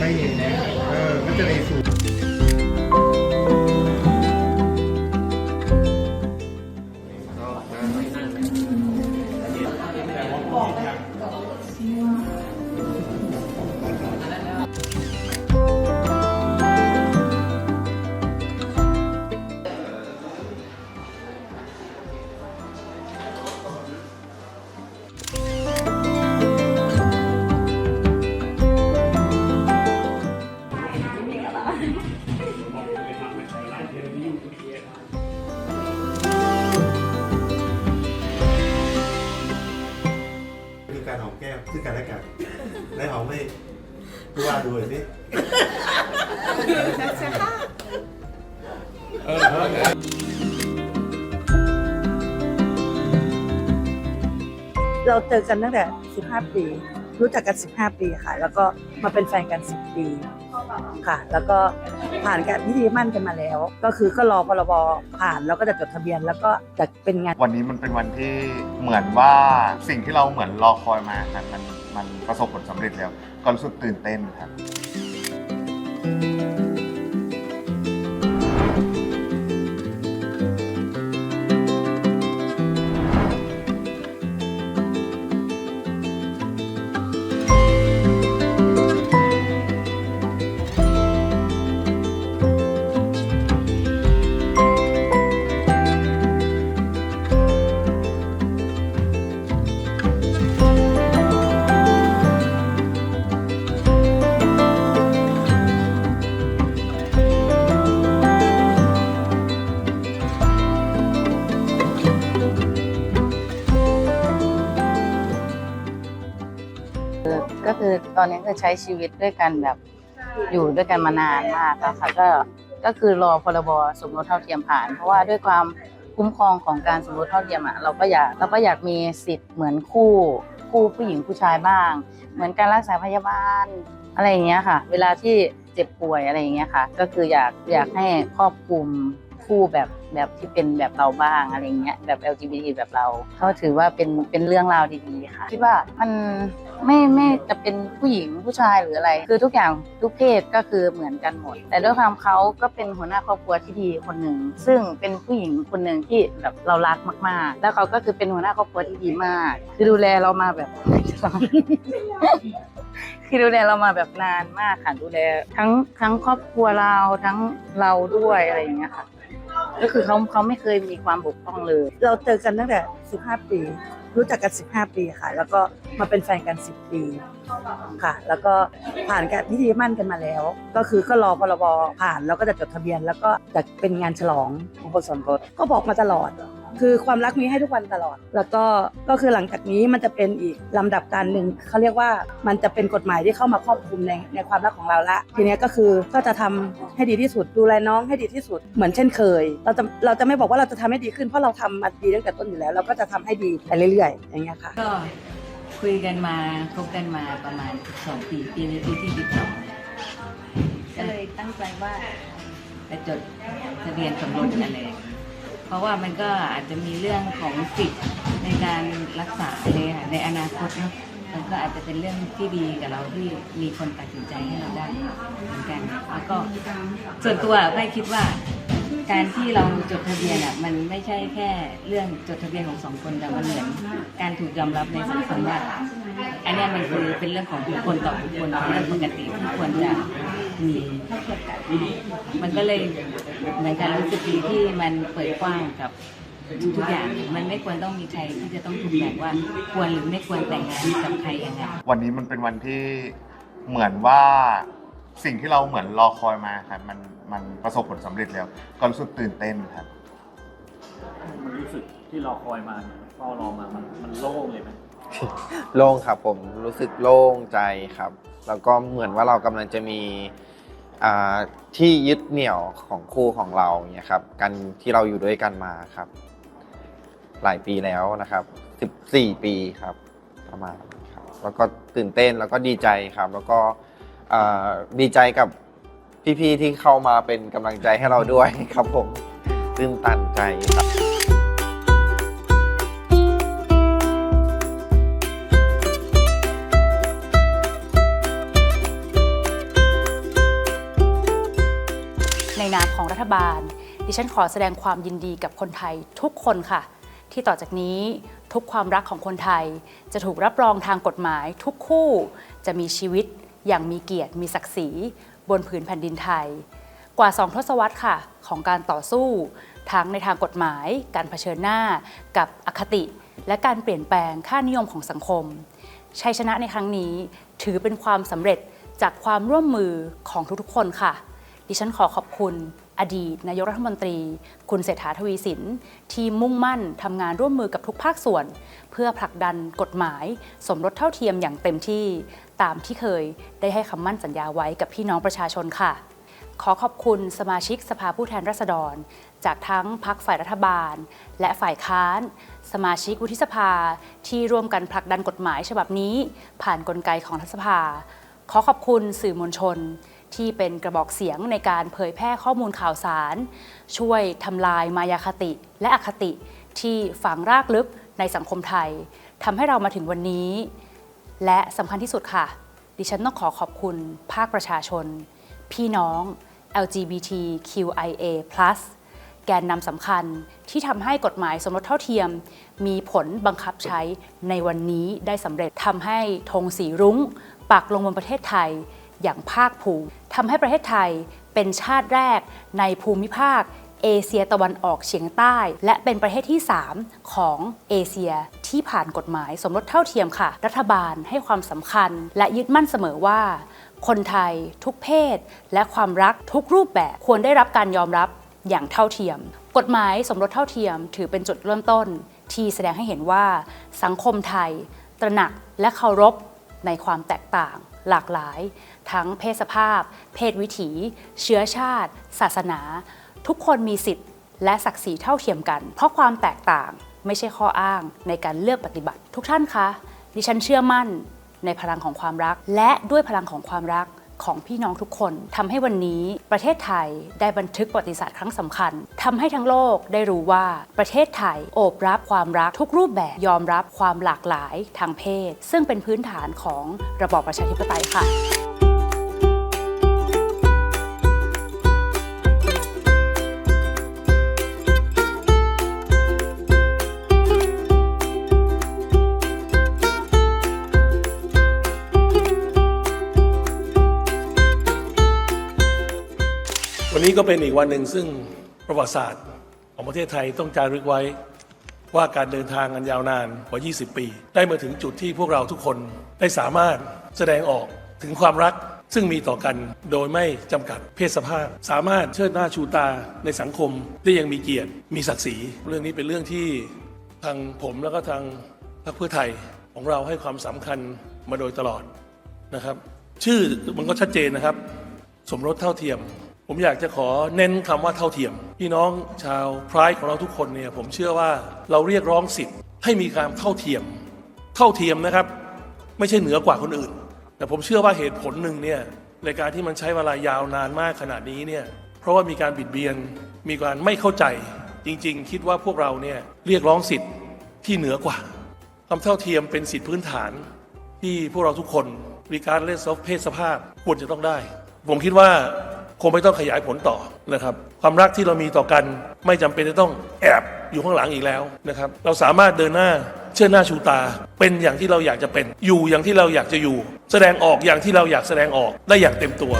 ไม่เห็นไม่เห็นนะ เออ ก็จะในสูตร ผู้ว่าดูหน่อยสิเราเจอกันตั้งแต่ 15 ปี รู้จักกัน 15 ปีค่ะ แล้วก็มาเป็นแฟนกัน 10 ปีค่ะ แล้วก็ผ่านการพิธีมั่นกันมาแล้ว ก็คือก็รอพรบผ่านแล้วก็จะจดทะเบียนแล้วก็จะเป็นงาน วันนี้มันเป็นวันที่เหมือนว่าสิ่งที่เราเหมือนรอคอยมาครับมัน มันประสบผลสำเร็จแล้ว ก็รู้สึกตื่นเต้นครับ อตอนนี้คือใช้ชีวิตด้วยกันแบบอยู่ด้วยกันมานานมากแล้วค่ะก็ก็คือรอพรบสมรสเท่าเทียมผ่าน เพราะว่าด้วยความคุ้มครองของการสมรสเท่าเทียมอะเราก็อยากเราก็อยากมีสิทธิ์เหมือนคู่คู่ผู้หญิงผู้ชายบ้าง เหมือนการรักษาพยาบาลอะไรอย่างเงี้ยค่ะ เวลาที่เจ็บป่วยอะไรอย่างเงี้ยค่ะ ก็คืออยากอยากให้ครอบคลุม คู่แบบแบบที่เป็นแบบเราบ้างอะไรเงี้ยแบบ LGBT แบบเราเขาถือว่าเป็นเป็นเรื่องราวดีๆค่ะคิดว่ามันไม่ไม่จะเป็นผู้หญิงผู้ชายหรืออะไร คือทุกอย่างทุกเพศก็คือเหมือนกันหมด แต่ด้วยความเขาก็เป็นหัวหน้าครอบครัวที่ดีคนหนึ่งซึ่งเป็นผู้หญิงคนหนึ่งที่แบบเรารักมากๆ แล้วเขาก็คือเป็นหัวหน้าครอบครัวที่ดีมาก คือดูแลเรามาแบบ คือดูแลเรามาแบบนานมากค่ะดูแลทั้งทั้งครอบครัวเราทั้งเราด้วยอะไรอย่างเงี้ยค่ะ ก็คือเขาเขาไม่เคยมีความบกพร่องเลย เราเจอกันตั้งแต่ 15 ปี รู้จักกัน 15 ปีค่ะ แล้วก็มาเป็นแฟนกัน 10 ปีค่ะ แล้วก็ผ่านการพิธีมั่นกันมาแล้ว ก็คือก็รอพรบผ่านแล้วก็จะจดทะเบียน แล้วก็จะเป็นงานฉลองมงคลสมรสก็บอกมาตลอด คือความรักมีให้ทุกวันตลอด แล้วก็ก็คือหลังจากนี้มันจะเป็นอีกลำดับการหนึ่งเขาเรียกว่ามันจะเป็นกฎหมายที่เข้ามาครอบคลุมในในความรักของเราละ ทีเนี้ยก็คือก็จะทำให้ดีที่สุดดูแลน้องให้ดีที่สุดเหมือนเช่นเคย เราจะเราจะไม่บอกว่าเราจะทำให้ดีขึ้นเพราะเราทำมาดีตั้งแต่ต้นอยู่แล้ว เราก็จะทำให้ดีไปเรื่อยๆ อย่างเงี้ยค่ะก็คุยกันมาคบกันมาประมาณสองปีปีนี้ปีที่สิบสองก็เลยตั้งใจว่าจะจดทะเบียนสมรสกันเลย เพราะว่ามันก็อาจจะมีเรื่องของสิทธิ์ในการรักษาเลยค่ะในอนาคตเนอะมันก็อาจจะเป็นเรื่องที่ดีกับเราที่มีคนตัดสินใจให้เราได้เหมือนกันแล้วก็ส่วนตัวไม่คิดว่า การที่เราจดทะเบียนอะมันไม่ใช่แค่เรื่องจดทะเบียนของสองคนแต่มันเหมือนการถูกยอมรับในสังคมว่าอันนี้มันคือเป็นเรื่องของบุคคลต่อบุคคลเป็นเรื่องปกติที่ควรจะ มีมันก็เลยเหมือนกันรู้สึกดีที่มันเปิดกว้างกับทุกๆอย่างมันไม่ควรต้องมีใครที่จะต้องถูกแบ่งว่าควรหรือไม่ควรแต่งงานกับใครยังไงวันนี้มันเป็นวันที่เหมือนว่าสิ่งที่เราเหมือนรอคอยมาครับมันมันประสบผลสำเร็จแล้ว ก็รู้สึกตื่นเต้นครับ มันรู้สึกที่รอคอยมาเนี่ยเฝ้ารอมามันมันโล่งเลยไหมโล่งครับผมรู้สึกโล่งใจครับ แล้วก็เหมือนว่าเรากำลังจะมีอ่า ที่ยึดเหนี่ยวของคู่ของเราเนี่ยครับกันที่เราอยู่ด้วยกันมาครับ หลายปีแล้วนะครับ14 ปีครับประมาณนั้ครับแล้วก็ตื่นเต้นแล้วก็ดีใจครับ แล้วก็ดีใจกับพี่ๆที่เข้ามาเป็นกำลังใจให้เราด้วยครับผมตื่นตันใจครับ บาล ดิฉันขอแสดงความยินดีกับคนไทยทุกคนค่ะ ที่ต่อจากนี้ทุกความรักของคนไทย จะถูกรับรองทางกฎหมายทุกคู่จะมีชีวิตอย่างมีเกียรติมีศักดิ์ศรี บนผืนแผ่นดินไทย กว่าสองทศวรรษค่ะ ของการต่อสู้ ทั้งในทางกฎหมาย การเผชิญหน้า กับอคติ และการเปลี่ยนแปลงค่านิยมของสังคมชัยชนะในครั้งนี้ถือเป็นความสำเร็จจากความร่วมมือของทุกๆคนค่ะ ดิฉันขอขอบคุณ อดีตนายกรัฐมนตรี คุณเศรษฐาทวีสิน ที่มุ่งมั่นทำงานร่วมมือกับทุกภาคส่วน เพื่อผลักดันกฎหมาย สมรสเท่าเทียมอย่างเต็มที่ ตามที่เคยได้ให้คำมั่นสัญญาไว้กับพี่น้องประชาชนค่ะ ขอขอบคุณสมาชิกสภาผู้แทนราษฎร จากทั้งพักฝ่ายรัฐบาล และฝ่ายค้าน สมาชิกวุฒิสภาที่ร่วมกันผลักดันกฎหมายฉบับนี้ ผ่านกลไกของรัฐสภา ขอขอบคุณสื่อมวลชน ที่เป็นกระบอกเสียงในการเผยแพร่ข้อมูลข่าวสาร ช่วยทำลายมายาคติและอคติที่ฝังรากลึกในสังคมไทยทำให้เรามาถึงวันนี้ และสำคัญที่สุดค่ะ ดิฉันต้องขอขอบคุณภาคประชาชน พี่น้อง LGBTQIA+ แกนนำสำคัญที่ทำให้กฎหมายสมรสเท่าเทียม มีผลบังคับใช้ในวันนี้ได้สำเร็จทำให้ธงสีรุ้งปักลงบนประเทศไทย อย่างภาคภูมิทำให้ประเทศไทยเป็นชาติแรกในภูมิภาคเอเชียตะวันออกเฉียงใต้ และเป็นประเทศที่ 3 ของเอเชียที่ผ่านกฎหมายสมรสเท่าเทียมค่ะ รัฐบาลให้ความสำคัญ และยึดมั่นเสมอว่า คนไทยทุกเพศ และความรักทุกรูปแบบควรได้รับการยอมรับอย่างเท่าเทียม กฎหมายสมรสเท่าเทียมถือเป็นจุดเริ่มต้น ที่แสดงให้เห็นว่าสังคมไทย ตระหนักและเคารพในความแตกต่าง หลากหลาย ทั้งเพศสภาพ เพศวิถี เชื้อชาติ ศาสนา ทุกคนมีสิทธิ์ และศักดิ์ศรีเท่าเทียมกัน เพราะความแตกต่างไม่ใช่ข้ออ้างในการเลือกปฏิบัติ ทุกท่านคะ ดิฉันเชื่อมั่นในพลังของความรัก และด้วยพลังของความรัก ของพี่น้องทุกคนทำให้วันนี้ประเทศไทยได้บันทึกประวัติศาสตร์ครั้งสำคัญทำให้ทั้งโลกได้รู้ว่าประเทศไทยโอบรับความรักทุกรูปแบบยอมรับความหลากหลายทางเพศ ซึ่งเป็นพื้นฐานของระบอบประชาธิปไตยค่ะ นี้ก็เป็นอีกวันหนึ่งซึ่งประวัติศาสตร์ของประเทศไทยต้องจารึกไว้ว่าการเดินทางอันยาวนานกว่า 20 ปี ได้มาถึงจุดที่พวกเราทุกคนได้สามารถแสดงออกถึงความรักซึ่งมีต่อกันโดยไม่จำกัดเพศสภาพ สามารถเชิดหน้าชูตาในสังคมได้ยังมีเกียรติ มีศักดิ์ศรี เรื่องนี้เป็นเรื่องที่ทางผมแล้วก็ทางพรรคเพื่อไทยของเราให้ความสำคัญมาโดยตลอดนะครับ ชื่อมันก็ชัดเจนนะครับ สมรสเท่าเทียม ผมอยากจะขอเน้นคำว่าเท่าเทียม พี่น้องชาวพรายของเราทุกคนเนี่ยผมเชื่อว่าเราเรียกร้องสิทธิ์ให้มีการเท่าเทียม เท่าเทียมนะครับ ไม่ใช่เหนือกว่าคนอื่น แต่ผมเชื่อว่าเหตุผลหนึ่งเนี่ยในการที่มันใช้เวลายาวนานมากขนาดนี้เนี่ยเพราะว่ามีการบิดเบียน มีการไม่เข้าใจ จริง ๆ คิดว่าพวกเราเนี่ยเรียกร้องสิทธิ์ที่เหนือกว่าความเท่าเทียมเป็นสิทธิพื้นฐาน ที่พวกเราทุกคนมีการเล่นซอฟเพศสภาพควรจะต้องได้ ผมคิดว่า คงไม่ต้องขยายผลต่อนะครับ ความรักที่เรามีต่อกันไม่จำเป็นจะต้องแอบอยู่ข้างหลังอีกแล้วนะครับ เราสามารถเดินหน้าเชื่อหน้าชูตา เป็นอย่างที่เราอยากจะเป็น อยู่อย่างที่เราอยากจะอยู่ แสดงออกอย่างที่เราอยากแสดงออกได้อย่างเต็มตัว